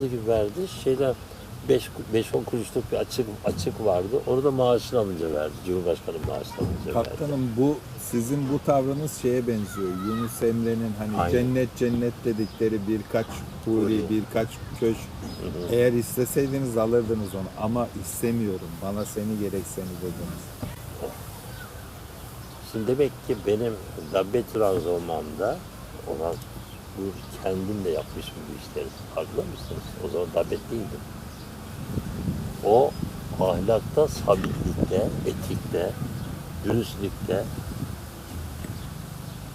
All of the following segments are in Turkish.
gibi verdi. Şeyden 5 5-10 kuruşluk bir açık açık vardı. Onu da maaşını alınca verdi. Cumhurbaşkanı maaşını alınca verdi. Kaptanım bu sizin bu tavrınız şeye benziyor. Yunus Emre'nin hani Aynen. cennet cennet dedikleri birkaç huri, Huri. birkaç köş. Eğer isteseydiniz alırdınız onu ama istemiyorum. Bana seni gerek seni dediniz. Şimdi demek ki benim dabbet razı olmamda olan bu kendim de yapmışım bu işleri. Farkında mısınız? O zaman dabbet değildim. O ahlakta, sabitlikte, etikte, dürüstlükte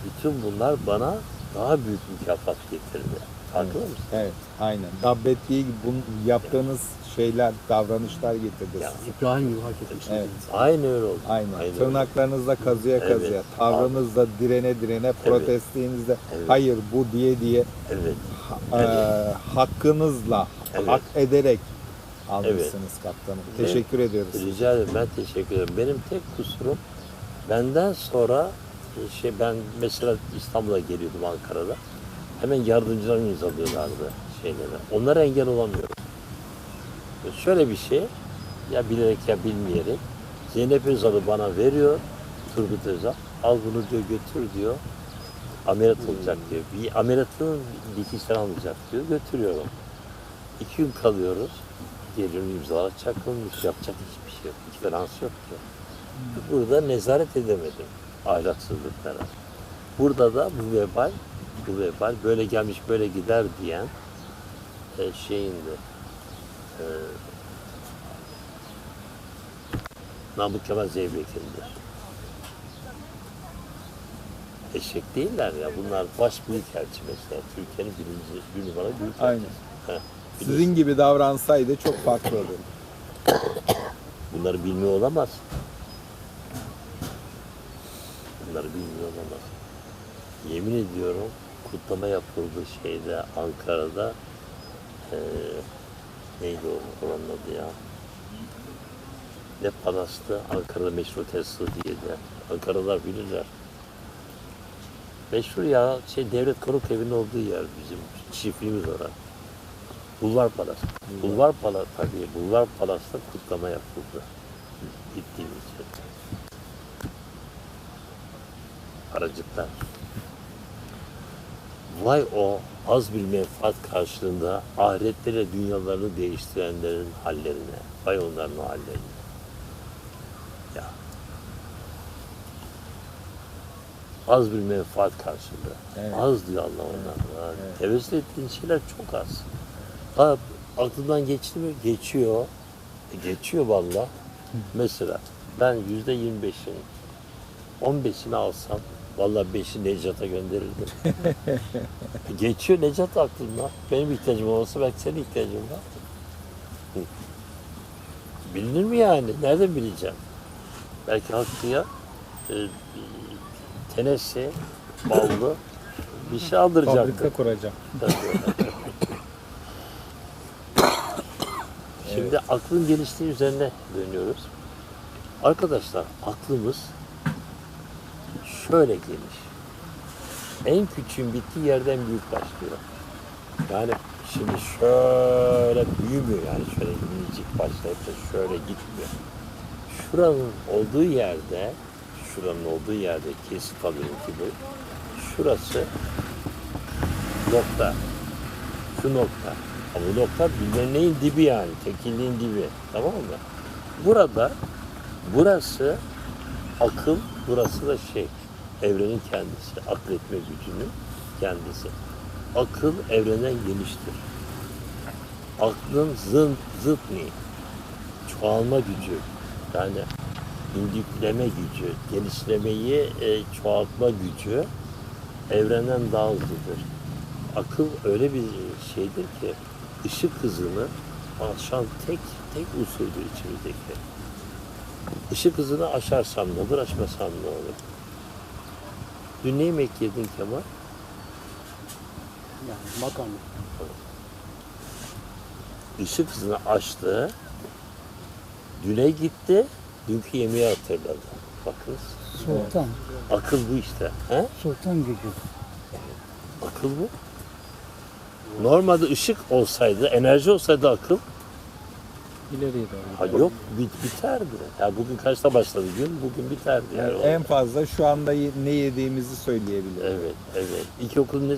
bütün bunlar bana daha büyük mükafat getirdi. Farkında mısın? Evet, aynen. Dabbet değil, yaptığınız şeyler, davranışlar getirdi. Ya. İbrahim gibi hak etmiş. Evet. Aynı öyle oldu. Aynen. Öyle. Tırnaklarınızla kazıya Evet. kazıya, tavrınızla direne direne, protestiğinizde Evet. hayır bu diye diye Evet. eee, hakkınızla, Evet. hak ederek almışsınız kaptanım. Ve- Teşekkür ediyoruz. Rica ederim. Ben teşekkür ederim. Benim tek kusurum benden sonra e, şey ben mesela İstanbul'a geliyordum Ankara'da. Hemen yardımcılarım imzalıyorlardı şeylere. Onlara engel olamıyorum. E, Şöyle bir şey ya bilerek ya bilmeyerek Zeynep Özal'ı bana veriyor Turgut Özal. Al bunu diyor götür diyor. Ameliyat olacak diyor. Bir ameliyatın dikişten almayacak diyor. Götürüyorum. İki gün kalıyoruz. Geliyorum imzalar çakılmış. Yapacak hiçbir şey yok. Hiçbirans yok ki. Burada nezaret edemedim ahlaksızlıklara. Burada da bu vebal, bu vebal böyle gelmiş böyle gider diyen e, şeyindi. E, Namık Kemal Zeybek'indi. Eşek değiller ya. Bunlar baş büyükelçi mesela. Türkiye'nin birinci, bir numara büyükelçisi. Aynen. Sizin gibi davransaydı çok farklı olurdu. Bunları bilmiyor olamaz. Bunları bilmiyor olamaz. Yemin ediyorum kutlama yapıldı şeyde Ankara'da eee neydi o oranın adı ya? Ne palastı? Ankara'da meşhur Tesla diye de. Ankara'lar bilirler. Meşhur ya şey devlet konuk evinin olduğu yer bizim çiftliğimiz orası. Bulvar Palas. Bulvar Palas tabii. Bulvar Palas'ta kutlama yapıldı. Gittiğimiz için. Aracıklar. Vay o az bir menfaat karşılığında ahiretlere dünyalarını değiştirenlerin hallerine. Vay onların o hallerine. Ya. Az bir menfaat karşılığında. Evet. Az diyor Allah ondan. Ha, Tevessül ettiğin şeyler çok az. Ha, aklından geçti mi? Geçiyor. E, geçiyor valla. Mesela ben yüzde yirmi beşin, on beşini alsam valla beşi Necat'a gönderirdim. E, geçiyor Necat aklımda. Benim ihtiyacım olsa belki senin ihtiyacın var. Bilinir mi yani? Nereden bileceğim? Belki Hakkı'ya e, tenesi, ballı bir şey aldıracaktım. Fabrika kuracağım. Şimdi aklın genişliği üzerine dönüyoruz. Arkadaşlar aklımız şöyle geniş. En küçüğün bittiği yerden büyük başlıyor. Yani şimdi şöyle büyümüyor yani şöyle minicik başlayıp da şöyle gitmiyor. Şuranın olduğu yerde, şuranın olduğu yerde kesit alıyorum ki bu. Şurası nokta. Şu nokta. Ama bu nokta bilmem neyin dibi yani. Tekilliğin dibi. Tamam mı? Burada burası akıl, burası da şey evrenin kendisi. Akletme gücünün kendisi. Akıl evrenden geniştir. Aklın zıt, zıt mi? Çoğalma gücü. Yani indükleme gücü, genişlemeyi e, çoğaltma gücü evrenden daha hızlıdır akıl öyle bir şeydir ki ışık hızını aşan tek tek unsurdur içimizdeki. Işık hızını aşarsam ne olur, aşmasam ne olur? Dün ne yemek yedin Kemal? Yani makarna. Işık hızını aştı, düne gitti, dünkü yemeği hatırladı. Bakın, Sultan. akıl bu işte. He? Sultan gücü. Akıl bu. Normalde ışık olsaydı, enerji olsaydı akıl İleriye doğru. ha yok bit, biterdi. Ya bugün kaçta başladı gün? Bugün biterdi. Yani o- En fazla şu anda ne yediğimizi söyleyebilirim. Evet, evet. İlk okul ne,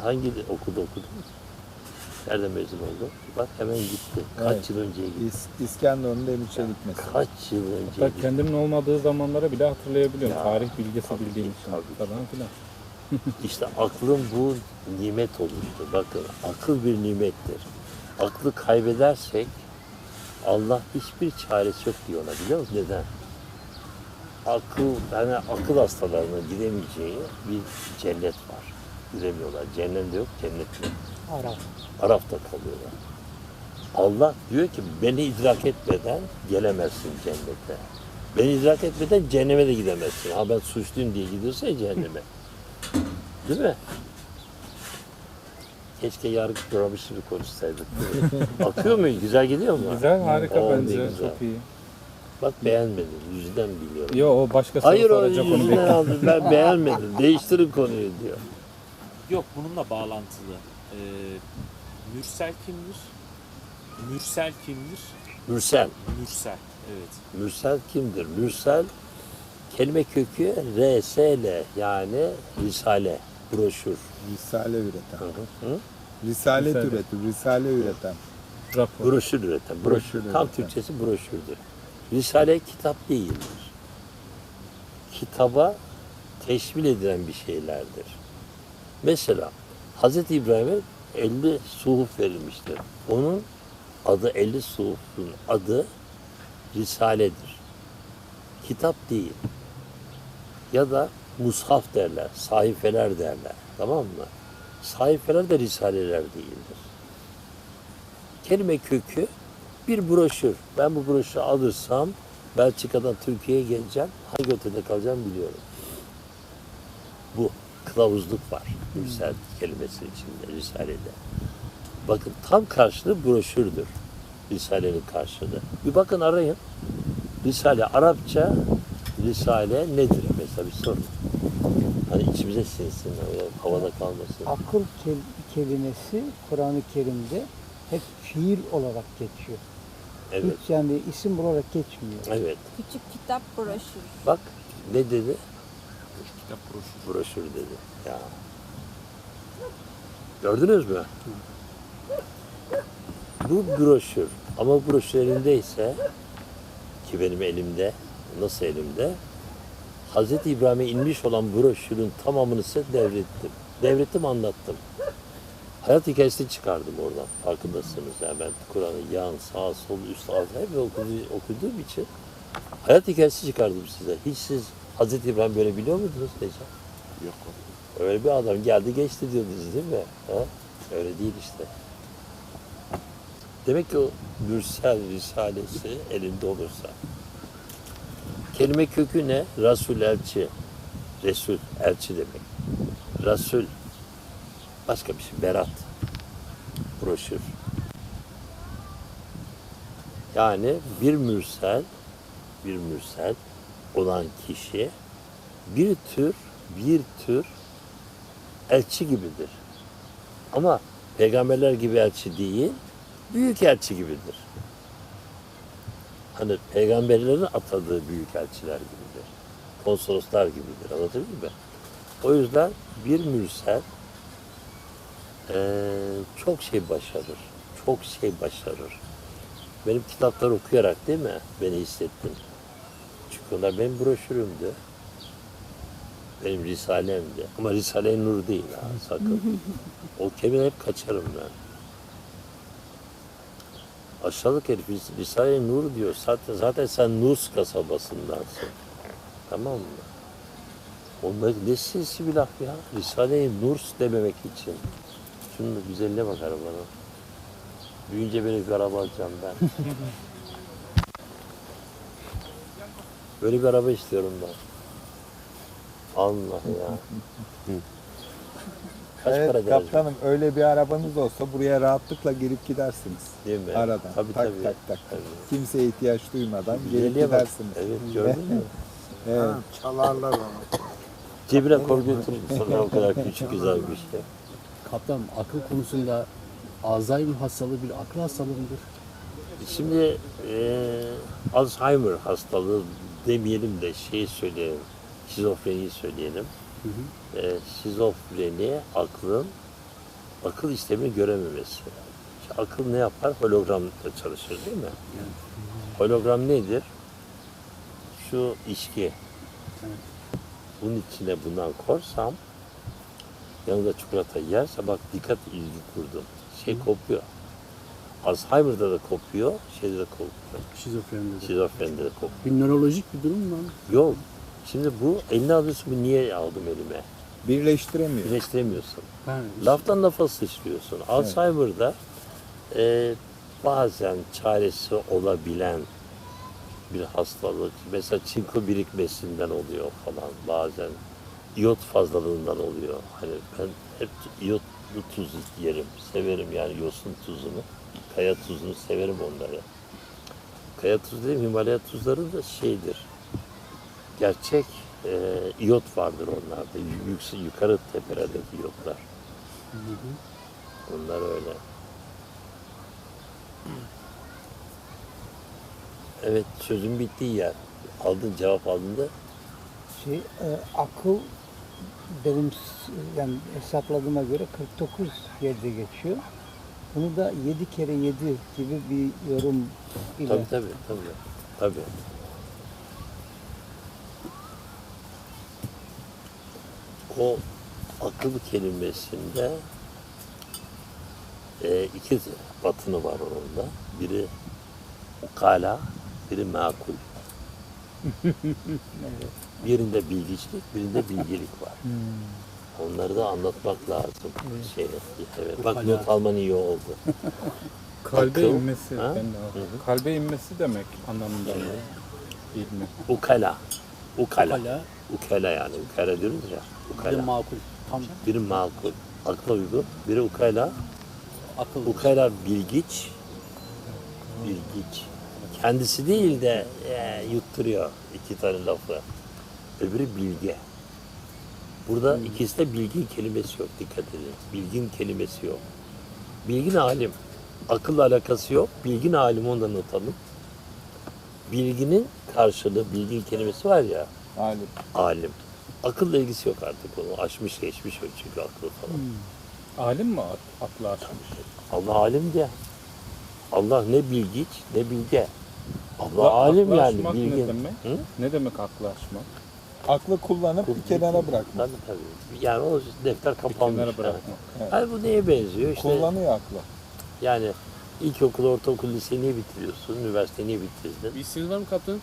hangi okulda okudun? Nerede mezun oldun? Bak hemen gitti. Kaç Evet. yıl önceye gitti? İs- İskenderun Demir Çelik mesela. Kaç yıl önceye Hatta gitti? kendimin olmadığı zamanlara bile hatırlayabiliyorum. Ya, Tarih bilgisi tabii bildiğim ki, için tabii falan filan. İşte aklın bu nimet oluştu. Bakın akıl bir nimettir. Aklı kaybedersek Allah hiçbir çaresi yok diyor ona biliyor musun? Neden? Akıl, yani akıl hastalarının gidemeyeceği bir cennet var. Gidemiyorlar. Cennet de yok, cennet yok. Arap. Araf'ta kalıyorlar. Allah diyor ki beni idrak etmeden gelemezsin cennete. Beni idrak etmeden cehenneme de gidemezsin. Ha ben suçluyum diye gidiyorsa cehenneme. Değil mi? Keşke yargı programı şimdi konuşsaydık. Akıyor mu? Güzel gidiyor mu? Güzel, harika Oo, ne bence. güzel. Çok iyi. Bak beğenmedim. Yüzden biliyorum. Yo o başkası Hayır o soracak onu yüzünden bekle. aldım. Ben beğenmedim. Değiştirin konuyu diyor. Yok bununla bağlantılı. Ee, Mürsel kimdir? Mürsel kimdir? Mürsel. Mürsel. Evet. Mürsel kimdir? Mürsel kelime kökü RSL yani risale, broşür. Risale üreten. Hı hı. Risalet Risale. üretir, risale üreten. Rapor. Broşür üreten. Broşür. Broşür Tam üreten. Türkçesi broşürdür. Risale kitap değildir. Kitaba teşmil edilen bir şeylerdir. Mesela Hz. İbrahim'e 50 suhuf verilmiştir. Onun adı 50 suhufun adı Risaledir. Kitap değil. Ya da mushaf derler, sahifeler derler. Tamam mı? Sahifeler de risaleler değildir. Kelime kökü bir broşür. Ben bu broşürü alırsam Belçika'dan Türkiye'ye geleceğim. Hangi otelde kalacağım biliyorum. Bu kılavuzluk var. Mürsel kelimesi içinde, Risale'de. Bakın tam karşılığı broşürdür. Risale'nin karşılığı. Bir bakın arayın. Risale Arapça Risale nedir mesela bir sorun. Hani içimize sinsin, öyle havada kalmasın. akıl kel- kelimesi Kur'an-ı Kerim'de hep fiil olarak geçiyor. Evet, Hiç yani isim olarak geçmiyor. evet. Küçük kitap broşür. Bak ne dedi? Kitap broşür. broşür dedi. Ya. Gördünüz mü? Bu broşür. Ama broşür elindeyse ki benim elimde, nasıl elimde? Hz. İbrahim'e inmiş olan broşürün tamamını size devrettim. Devrettim, anlattım. Hayat hikayesini çıkardım oradan. Farkındasınız. Yani ben Kur'an'ı yan, sağ, sol, üst, alt hep okudu- okuduğum için hayat hikayesi çıkardım size. Hiç siz Hz. İbrahim böyle biliyor muydunuz Necati? Yok. Öyle bir adam geldi geçti diyordunuz değil mi? Ha? Öyle değil işte. Demek ki o Mürsel Risalesi elinde olursa. Kelime kökü ne? Rasul elçi. Resul, elçi demek. Rasul. Başka bir şey. Berat. Broşür. Yani bir mürsel, bir mürsel olan kişi bir tür, bir tür elçi gibidir. Ama peygamberler gibi elçi değil, büyük elçi gibidir. Hani peygamberlerin atadığı büyük elçiler gibidir. Konsoloslar gibidir. Anlatabiliyor muyum? O yüzden bir mürsel eee, çok şey başarır. Çok şey başarır. Benim kitapları okuyarak değil mi? Beni hissettin. Çünkü onlar benim broşürümdü. Benim Risalemdi. Ama Risale-i Nur değil ha sakın. o kelime hep kaçarım ben. Aşağılık herif Ris- Risale-i Nur diyor. Zaten, zaten sen Nurs kasabasındansın. Tamam mı? Onlar ne sinsi bir laf ya. Risale-i Nurs dememek için. Şunun güzelliğine bak arabanın. Büyünce beni bir araba alacağım ben. Böyle bir araba istiyorum ben. Allah ya. Kaç para evet eder? kaptanım öyle bir arabanız olsa buraya rahatlıkla gelip gidersiniz. Değil mi? Aradan. Tabii tak tabii. tak tak. Tabii. Kimseye ihtiyaç duymadan gelip bak. gidersiniz. Evet gördün mü? Evet. Çalarlar onu. Cebine götür. Sonra o kadar küçük güzel bir şey. Kaptan akıl konusunda Alzheimer hastalığı bir akıl hastalığı mıdır? Şimdi eee Alzheimer hastalığı demeyelim de şey söyleyelim, şizofreniyi söyleyelim. Hı hı. Eee şizofreni aklın akıl işlemi görememesi. İşte akıl ne yapar? Hologramla çalışır değil mi? Hologram nedir? Şu içki. Bunun içine bundan korsam yanında çikolata yerse bak dikkat ilgi kurdum. Şey kopuyor. Alzheimer'da da kopuyor, şeyde de kopuyor. Şizofrenide. de. Şizofrenide de kopuyor. Bir nörolojik bir durum mu? Yok. Şimdi bu eline alıyorsun, bu niye aldım elime? Birleştiremiyor. Birleştiremiyorsun. Ha, Laftan lafa sıçrıyorsun. Alzheimer'da e, bazen çaresi olabilen bir hastalık. Mesela çinko birikmesinden oluyor falan bazen. İyot fazlalığından oluyor. Hani ben hep iyotlu tuz yerim. Severim yani yosun tuzunu. Kaya tuzunu severim onları. Kaya tuzu değil Himalaya tuzları da şeydir. Gerçek e, iyot vardır onlarda. Yüksek, yukarı tepelerdeki iyotlar. Bunlar öyle. Evet sözüm bittiği yer. Aldın cevap aldın da Şey, e, akıl benim yani hesapladığıma göre 49 yerde geçiyor. Bunu da 7 kere 7 gibi bir yorum ile tabii tabii tabii. Tabii. O akıl kelimesinde e, iki batını var onun da. Biri ukala, biri makul. Birinde bilgiçlik, birinde bilgilik var. Onları da anlatmak lazım. Şey, evet. Bak Ukala. not alman iyi oldu. Kalbe Akıl, inmesi. ha? Kalbe inmesi demek anlamında mı? İlmi. Ukala. Ukala. Hala Ukala yani. Ukala diyoruz ya. bir de Ukala. makul. Tam Biri makul. Akla uygun. Biri ukala. akıl. Ukala bilgiç. Bilgiç. Kendisi değil de e, yutturuyor iki tane lafı. Öbürü bilge. Burada ikisi de bilgin kelimesi yok. Dikkat edin. Bilgin kelimesi yok. Bilgin alim. Akılla alakası yok. Bilgin alim ondan not alın. Bilginin karşılığı bilgin kelimesi var ya Alim. alim. Akılla ilgisi yok artık onu. Aşmış geçmiş o çünkü aklı falan. Alim mi ak- aklı açmış? Allah alim diye. Allah ne bilgiç ne bilge. Allah Aklı alim yani açmak bilgin. Ne demek? Hı? Ne demek aklı açmak? Aklı kullanıp bir kenara bırakmak. Tabii tabii. Yani o defter Bir kapanmış. kenara yani. bırakmak. Hani bu neye benziyor? İşte Kullanıyor aklı. yani ilkokul, ortaokul, liseyi niye bitiriyorsun? Üniversiteyi niye bitirdin? Bir isteğiniz var mı kaptan?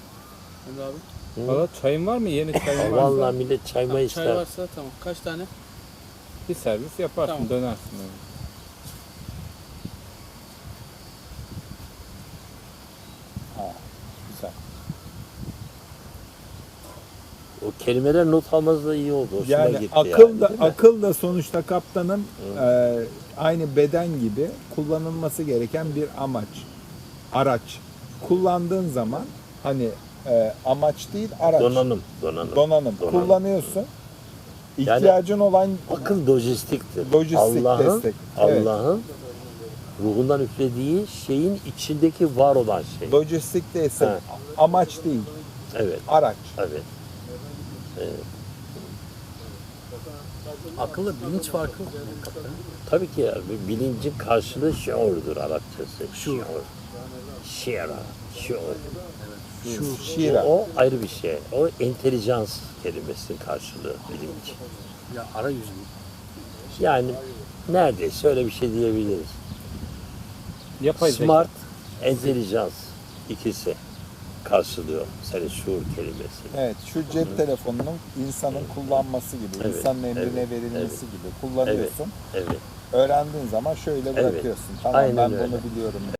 Emre abi. Hı? Valla çayın var mı? Yeni çayın var mı? Vallahi millet çayma Tamam, ister. çay varsa tamam. Kaç tane? Bir servis yaparsın Tamam. dönersin. öyle. Ha, güzel. O kelimeler not almanız da iyi oldu. Hoşuma Yani gitti akıl yani, da akıl da sonuçta kaptanın e, aynı beden gibi kullanılması gereken bir amaç, araç. Kullandığın zaman hani e, amaç değil araç. Donanım. Donanım. Donanım. Donanım. Kullanıyorsun. Yani- İhtiyacın olan Akıl lojistiktir. Lojistik Allah'ın, destek. Evet. Allah'ın ruhundan üflediği şeyin içindeki var olan şey. lojistik destek. Ha. Amaç değil, Evet, araç. evet. Akılla bilinç farkı mı? Tabii ki ya, bir bilincin karşılığı şuurdur Arapçası. Şuur. Şiara, şuur. Şu şiira. O ayrı bir şey. O entelijans kelimesinin karşılığı bilinç. Ya arayüzü mü? Yani neredeyse öyle bir şey diyebiliriz. Yapay zeka. Smart, entelijans ikisi karşılıyor senin şuur kelimesi. Evet, şu cep telefonunun insanın kullanması gibi, Evet, insanın emrine evet, verilmesi evet. gibi kullanıyorsun. Evet. Öğrendiğin zaman şöyle bırakıyorsun. Tamam Aynen ben öyle. bunu biliyorum.